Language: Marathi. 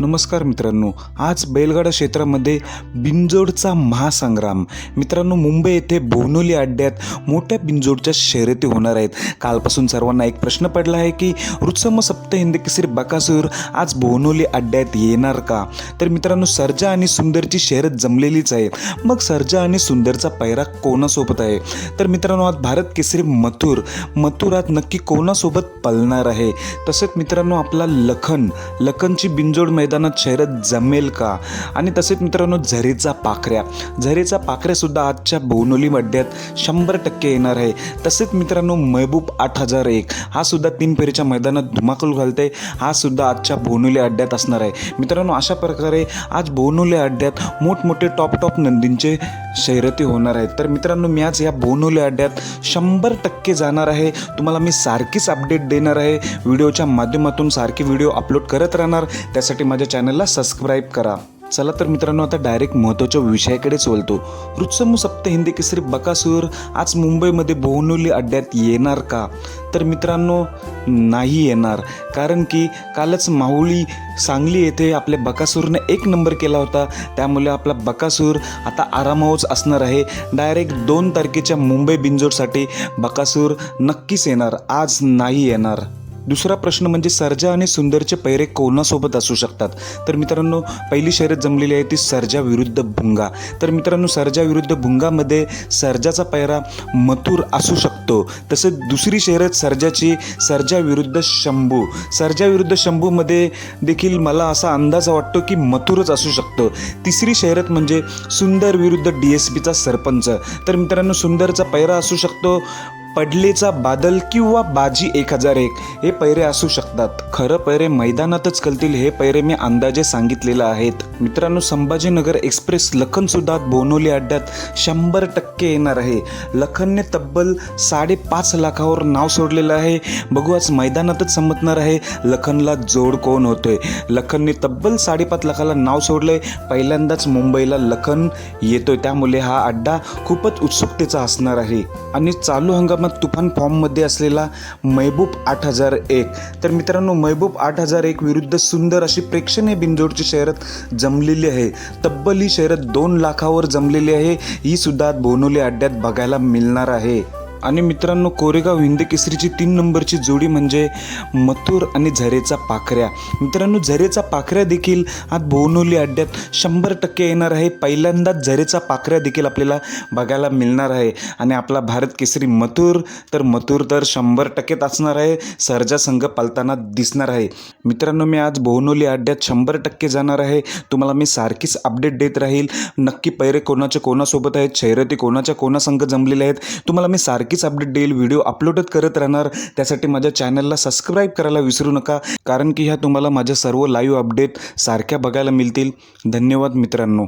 नमस्कार मित्रांनो आज बैलगाडा क्षेत्रामध्ये बिंजोडचा महासंग्राम. मित्रांनो मुंबई येथे बोनोली अड्ड्यात मोठ्या बिंजोडच्या शर्यती होणार आहेत. कालपासून सर्वांना एक प्रश्न पडला आहे की रुत्सम सप्त हिंदकेसरी बकासूर आज बोनोली अड्ड्यात येणार का? तर मित्रांनो सर्जा आणि सुंदरची शर्यत जमलेलीच आहे. मग सर्जा आणि सुंदरचा पैरा कोणासोबत आहे? तर मित्रांनो आज भारत केसरी मथुर. मथुरात नक्की कोणासोबत पलणार आहे? तसेच मित्रांनो आपला लखन. लखनची बिंजोड मैदानात शहरात जमेल का? आणि तसेच मित्रांनो झरीचा पाखऱ्या. झरीचा पाखऱ्यासुद्धा आजच्या बोनोली अड्ड्यात शंभर टक्के येणार आहे. तसेच मित्रांनो महबूब आठ हजार एक. हा सुद्धा तीन फेरीच्या मैदानात धुमाकूल घालते. हा सुद्धा आजच्या बोनोली अड्ड्यात असणार आहे. मित्रांनो अशा प्रकारे आज बोनोली अड्ड्यात मोठमोठे टॉप टॉप नंदींचे शर्यती होणार आहेत. तर मित्रांनो मी आज या बोनोली अड्ड्यात शंभर टक्के जाणार आहे. तुम्हाला मी सारखीच अपडेट देणार आहे. व्हिडिओच्या माध्यमातून सारखी व्हिडिओ अपलोड करत राहणार. त्यासाठी माझ्या चॅनलला सबस्क्राईब करा. चला तर मित्रांनो आता डायरेक्ट महत्त्वाच्या विषयाकडेच बोलतो रुत्समू सप्त हिंदी केसरी बकासूर आज मुंबईमध्ये बोहनोली अड्ड्यात येणार का? तर मित्रांनो नाही येणार. कारण की कालच माहुली सांगली येथे आपल्या बकासूरने एक नंबर केला होता. त्यामुळे आपला बकासूर आता आरामावच असणार आहे. डायरेक्ट दोन तारखेच्या मुंबई बिंजोडसाठी बकासूर नक्कीच येणार. आज नाही येणार. दुसरा प्रश्न म्हणजे सर्जा आणि सुंदरचे पैरे कोणासोबत असू शकतात? तर मित्रांनो पहिली शर्यत जमलेली आहे ती सर्जा विरुद्ध भुंगा. तर मित्रांनो सर्जा विरुद्ध भुंगामध्ये सर्जाचा पैरा मथुर असू शकतो. तसेच दुसरी शर्यत सर्जाची सर्जा विरुद्ध शंभू. सर्जा विरुद्ध शंभूमध्ये देखील मला असा अंदाज वाटतो की मथुरच असू शकतो. तिसरी शर्यत म्हणजे सुंदर विरुद्ध डी एस पीचा सरपंच. तर मित्रांनो सुंदरचा पैरा असू शकतो पडलेचा बादल किंवा बाजी एक हजार एक हे पैरे असू शकतात. खरं पैरे मैदानातच कळतील हे पैरे मी अंदाजे सांगितलेलं आहेत. मित्रांनो संभाजीनगर एक्सप्रेस लखन सुद्धा बोनोली अड्ड्यात शंभर टक्के येणार आहे. लखनने तब्बल साडेपाच लाखावर नाव सोडलेलं आहे. बघू आज मैदानातच समजणार आहे. लखनला जोड कोण होतोय? लखनने तब्बल साडेपाच लाखाला नाव सोडलंय. पहिल्यांदाच मुंबईला लखन येतोय. त्यामुळे हा अड्डा खूपच उत्सुकतेचा असणार आहे. आणि चालू हंगामात तुफान फॉर्ममध्ये असलेला महबूब आठ हजार एक. तर मित्रांनो महबूब आठ हजार एक विरुद्ध सुंदर अशी प्रेक्षणीय बिंजोडची शर्यत जमलेली आहे. तब्बल ही शर्यत दोन लाखावर जमलेली आहे. ही सुद्धा बोनोली अड्ड्यात बघायला मिळणार आहे. आणि मित्रांनो कोरेगाव हिंद केसरीची तीन नंबरची जोडी म्हणजे मथुर आणि झरेचा पाखऱ्या. मित्रांनो झरेचा पाखऱ्या देखील आज बोनोली अड्ड्यात शंभर टक्के येणार आहे. पहिल्यांदाच झरेचा पाखऱ्या देखील आपल्याला बघायला मिळणार आहे. आणि आपला भारत केसरी मथुर तर मथुर तर शंभर टक्केत असणार आहे. सर्जा संघ पालताना दिसणार आहे. मित्रांनो मी आज बोनोली अड्ड्यात शंभर टक्के जाणार आहे. तुम्हाला मी सारखीच अपडेट देत राहील. नक्की पैरे कोणाच्या कोणासोबत आहेत? शर्यती कोणाच्या कोणासंघ जमलेले आहेत? तुम्हाला मी सारखीच अपडेट देईल. व्हिडिओ अपलोडच करत राहणार. त्यासाठी माझ्या चॅनलला सबस्क्राईब करायला विसरू नका. कारण की ह्या तुम्हाला माझ्या सर्व लाईव्ह अपडेट सारख्या बघायला मिळतील. धन्यवाद मित्रांनो.